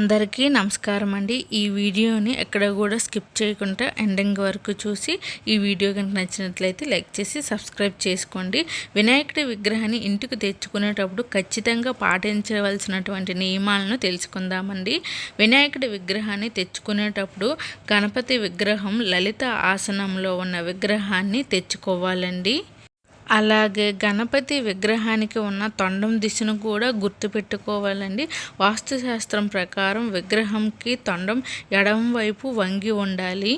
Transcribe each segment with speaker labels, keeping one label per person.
Speaker 1: అందరికీ నమస్కారం అండి ఈ వీడియోని ఎక్కడ కూడా స్కిప్ చేయకుండా ఎండింగ్ వరకు చూసి ఈ వీడియో కనుక నచ్చినట్లయితే లైక్ చేసి సబ్స్క్రైబ్ చేసుకోండి. వినాయకుడి విగ్రహాన్ని ఇంటికి తెచ్చుకునేటప్పుడు ఖచ్చితంగా పాటించవలసినటువంటి నియమాలను తెలుసుకుందామండి. వినాయకుడి విగ్రహాన్ని తెచ్చుకునేటప్పుడు గణపతి విగ్రహం లలిత ఆసనంలో ఉన్న విగ్రహాన్ని తెచ్చుకోవాలండి. అలాగే గణపతి విగ్రహానికి ఉన్న తొండం దిశను కూడా గుర్తుపెట్టుకోవాలండి. వాస్తుశాస్త్రం ప్రకారం విగ్రహంకి తొండం ఎడమ వైపు వంగి ఉండాలి.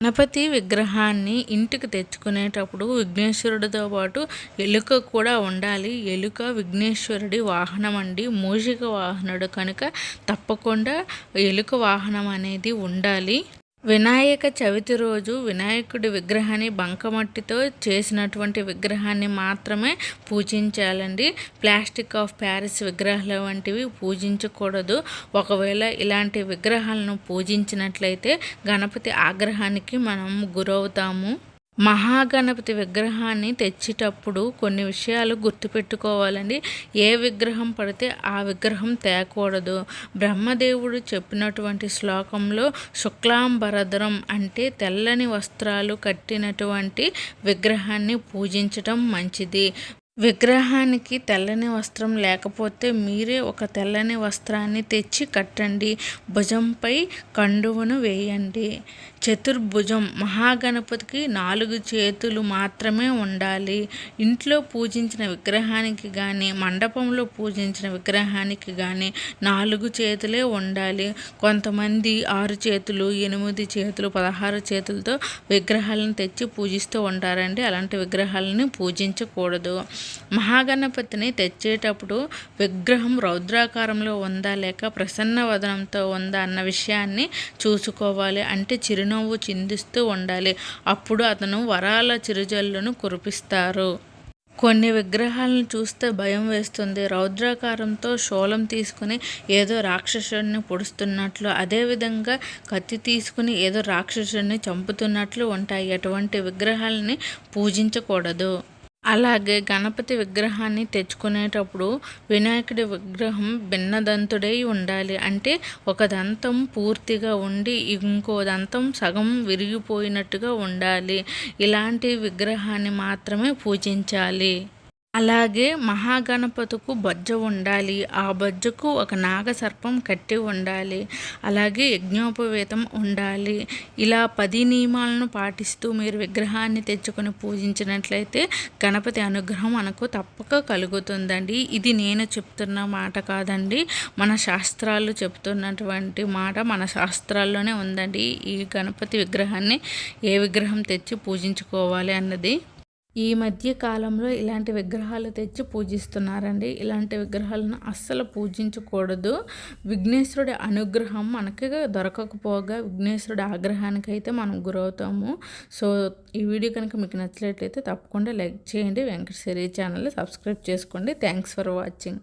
Speaker 1: గణపతి విగ్రహాన్ని ఇంటికి తెచ్చుకునేటప్పుడు విఘ్నేశ్వరుడితో పాటు ఎలుక కూడా ఉండాలి. ఎలుక విఘ్నేశ్వరుడి వాహనం అండి. మూషిక వాహనుడు కనుక తప్పకుండా ఎలుక వాహనం అనేది ఉండాలి. వినాయక చవితి రోజు వినాయకుడి విగ్రహాన్ని బంకమట్టితో చేసినటువంటి విగ్రహాన్ని మాత్రమే పూజించాలండి. ప్లాస్టిక్ ఆఫ్ ప్యారిస్ విగ్రహాలు వంటివి పూజించకూడదు. ఒకవేళ ఇలాంటి విగ్రహాలను పూజించినట్లయితే గణపతి ఆగ్రహానికి మనం గురవుతాము. మహాగణపతి విగ్రహాన్ని తెచ్చేటప్పుడు కొన్ని విషయాలు గుర్తుపెట్టుకోవాలండి. ఏ విగ్రహం పడితే ఆ విగ్రహం తేకూడదు. బ్రహ్మదేవుడు చెప్పినటువంటి శ్లోకంలో శుక్లాంబరధరం అంటే తెల్లని వస్త్రాలు కట్టినటువంటి విగ్రహాన్ని పూజించటం మంచిది. విగ్రహానికి తెల్లని వస్త్రం లేకపోతే మీరే ఒక తెల్లని వస్త్రాన్ని తెచ్చి కట్టండి. భుజంపై కండువను వేయండి. చతుర్భుజం. మహాగణపతికి నాలుగు చేతులు మాత్రమే ఉండాలి. ఇంట్లో పూజించిన విగ్రహానికి కానీ మండపంలో పూజించిన విగ్రహానికి కానీ నాలుగు చేతులే ఉండాలి. కొంతమంది ఆరు చేతులు ఎనిమిది చేతులు పదహారు చేతులతో విగ్రహాలను తెచ్చి పూజిస్తూ ఉంటారండి. అలాంటి విగ్రహాలని పూజించకూడదు. మహాగణపతిని తెచ్చేటప్పుడు విగ్రహం రౌద్రాకారంలో ఉందా లేక ప్రసన్న వదనంతో ఉందా అన్న విషయాన్ని చూసుకోవాలి. అంటే చిరునవ్వు చిందిస్తూ ఉండాలి. అప్పుడు అతను వరాల చిరుజల్లును కురిపిస్తారు. కొన్ని విగ్రహాలను చూస్తే భయం వేస్తుంది. రౌద్రాకారంతో శూలం తీసుకుని ఏదో రాక్షసుడిని పొడుస్తున్నట్లు అదేవిధంగా కత్తి తీసుకుని ఏదో రాక్షసుడిని చంపుతున్నట్లు ఉంటాయి. అటువంటి విగ్రహాలని పూజించకూడదు. అలాగే గణపతి విగ్రహాన్ని తెచ్చుకునేటప్పుడు వినాయకుడి విగ్రహం భిన్నదంతుడై ఉండాలి. అంటే ఒక దంతం పూర్తిగా ఉండి ఇంకో దంతం సగం విరిగిపోయినట్టుగా ఉండాలి. ఇలాంటి విగ్రహాన్ని మాత్రమే పూజించాలి. అలాగే మహాగణపతికు బొజ్జ ఉండాలి. ఆ బొజ్జకు ఒక నాగసర్పం కట్టి ఉండాలి. అలాగే యజ్ఞోపవేతం ఉండాలి. ఇలా పది నియమాలను పాటిస్తూ మీరు విగ్రహాన్ని తెచ్చుకొని పూజించినట్లయితే గణపతి అనుగ్రహం మనకు తప్పక కలుగుతుందండి. ఇది నేను చెప్తున్న మాట కాదండి. మన శాస్త్రాలు చెప్తున్నటువంటి మాట మన శాస్త్రాల్లోనే ఉందండి. ఈ గణపతి విగ్రహాన్ని ఏ విగ్రహం తెచ్చి పూజించుకోవాలి అన్నది. ఈ మధ్య కాలంలో ఇలాంటి విగ్రహాలు తెచ్చి పూజిస్తున్నారండి. ఇలాంటి విగ్రహాలను అస్సలు పూజించకూడదు. విఘ్నేశ్వరుడి అనుగ్రహం మనకి దొరకకపోగా విఘ్నేశ్వరుడి ఆగ్రహానికి అయితే మనం గురవుతాము. సో ఈ వీడియో కనుక మీకు నచ్చినట్లయితే తప్పకుండా లైక్ చేయండి. వెంకటశ్వరి ఛానల్ని సబ్స్క్రైబ్ చేసుకోండి. Thanks for watching.